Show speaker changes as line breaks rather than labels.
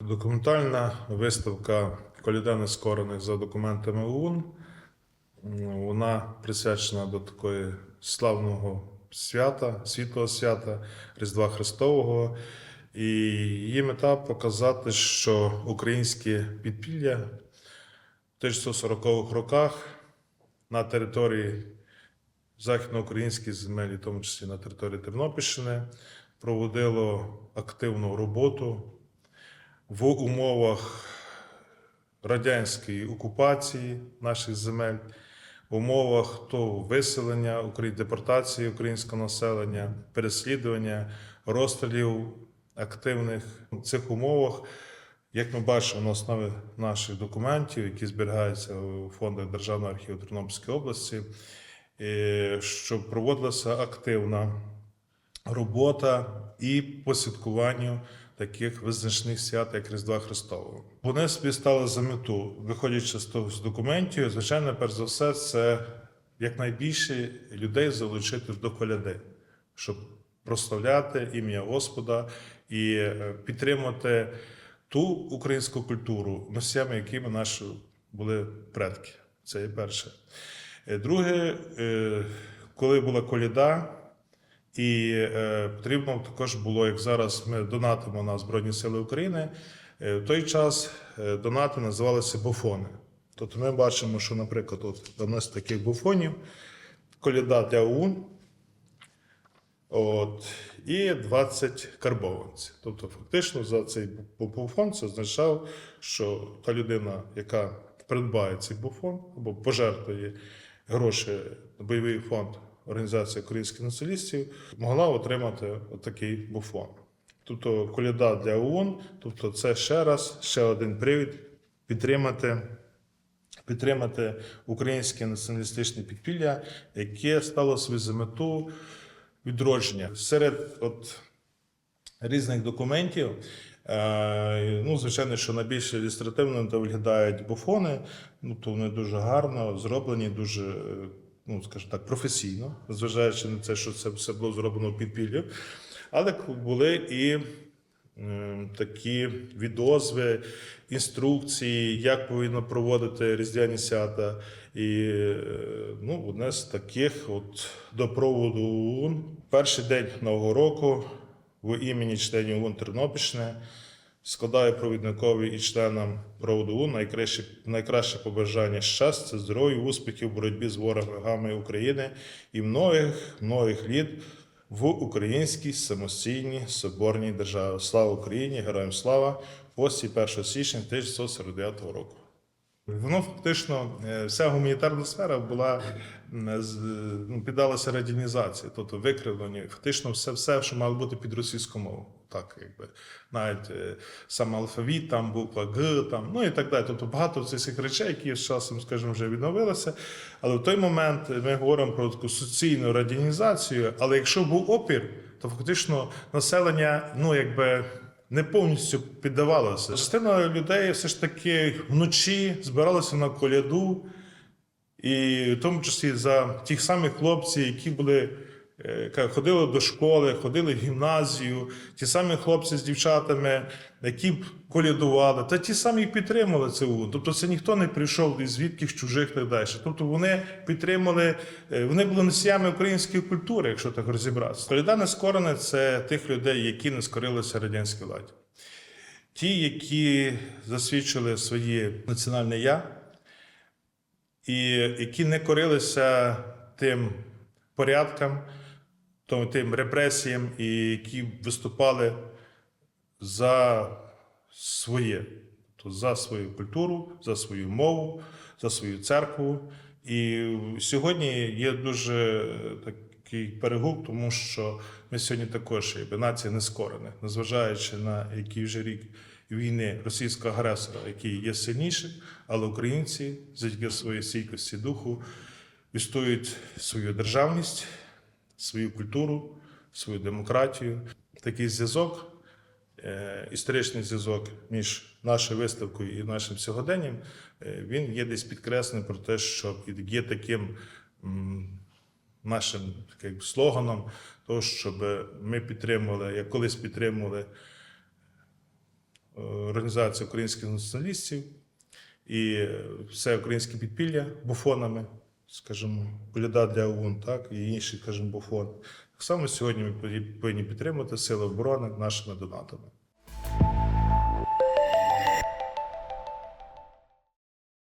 Документальна виставка Коляда нескорених за документами ОУН. Вона присвячена до такої славного свята, світлого свята Різдва Христового. І її мета показати, що українське підпілля в 1940-х роках на території західноукраїнських земель, в тому числі на території Тернопільщини, проводило активну роботу в умовах радянської окупації наших земель, в умовах то виселення, депортації українського населення, переслідування, розстрілів активних в цих умовах. Як ми бачимо на основі наших документів, які зберігаються у фондах Державного архіву Тернопільської області, е, що проводилася активна робота і по святкуванню таких визначних свят, як Різдва Христового. Вони собі стали за мету, виходячи з того з документів, звичайно, перш за все, це якнайбільше людей залучити до коляди, щоб прославляти ім'я Господа і е, підтримати ту українську культуру, носіями якими наші були предки. Це є перше. Е, Друге, е, коли була коляда, і е, потрібно також було, як зараз ми донатимо на Збройні Сили України. е, В той час е, донати називалися буфони. Тобто ми бачимо, що, наприклад, от одне з таких буфонів коляда для ОУН, от, і 20 карбованців. Тобто, фактично, за цей буфон це означав, що та людина, яка придбає цей буфон або пожертвує гроші на бойовий фонд Організації українських націоналістів, могла отримати отакий буфон. Тобто коляда для ООН, тобто це ще раз, ще один привід підтримати підтримати українське націоналістичне підпілля, яке стало собі за мету відродження. Серед от різних документів, е, ну, звичайно, що найбільш ілюстративно виглядають буфони, ну, то вони дуже гарно зроблені, дуже, е, ну, скажімо так, професійно, зважаючи на те, що це все було зроблено в підпіллі. Але були і Ем, такі відозви, інструкції, як повинно проводити різдвяні свята. І е, ну, одне з таких от до проводу ОУН. Перший день Нового року в імені членів ОУН Тернопільщини складаю провідникові і членам проводу ОУН найкраще, найкраще побажання щастя, здоров'я, успіхів в боротьбі з ворогами України і многих многих літ в українській самостійній соборній державі. Слава Україні! Героям слава! Пості 1 січня 1949 року. Воно фактично, е, вся гуманітарна сфера була ну, піддалася радянізації, тобто викривлені. Фактично, все, все, що мало бути під російську мову. Так, якби навіть е, сам алфавіт, там буква Г, там, ну і так далі. Тобто багато цих речей, які з часом, скажімо, вже відновилися. Але в той момент ми говоримо про таку суцільну радянізацію. Але якщо був опір, то фактично населення, ну якби не повністю піддавалося. Частина людей все ж таки вночі збиралася на коляду, і в тому числі за тих самих хлопців, які були. Е, Ходили до школи, ходили в гімназію, ті самі хлопці з дівчатами, які б колядували, та ті самі підтримали ОУН. Тобто це ніхто не прийшов із звідкись чужих так далі. Тобто вони підтримали, е, вони були носіями української культури, якщо так розібратися. Коляда нескорене це тих людей, які не скорилися радянській владі. Ті, які засвідчили своє національне я, і які не корилися тим порядкам, тим репресіям, і які виступали за своє, тобто за свою культуру, за свою мову, за свою церкву. І сьогодні є дуже такий перегук, тому що ми сьогодні також якби нація нескорених, незважаючи на який вже рік війни російського агресора, який є сильніший, але українці завдяки своїй стійкості духу відстоюють свою державність, свою культуру, свою демократію. Такий зв'язок, е, історичний зв'язок між нашою виставкою і нашим сьогоденням, е, він є десь підкреслений про те, що є таким нашим таким слоганом, того, щоб ми підтримували, як колись підтримували е, організація українських націоналістів і все українське підпілля буфонами, скажімо, коляда для ОУН, так, і інший, скажімо, буфон. Так само сьогодні ми повинні підтримати Сили оборони нашими донатами.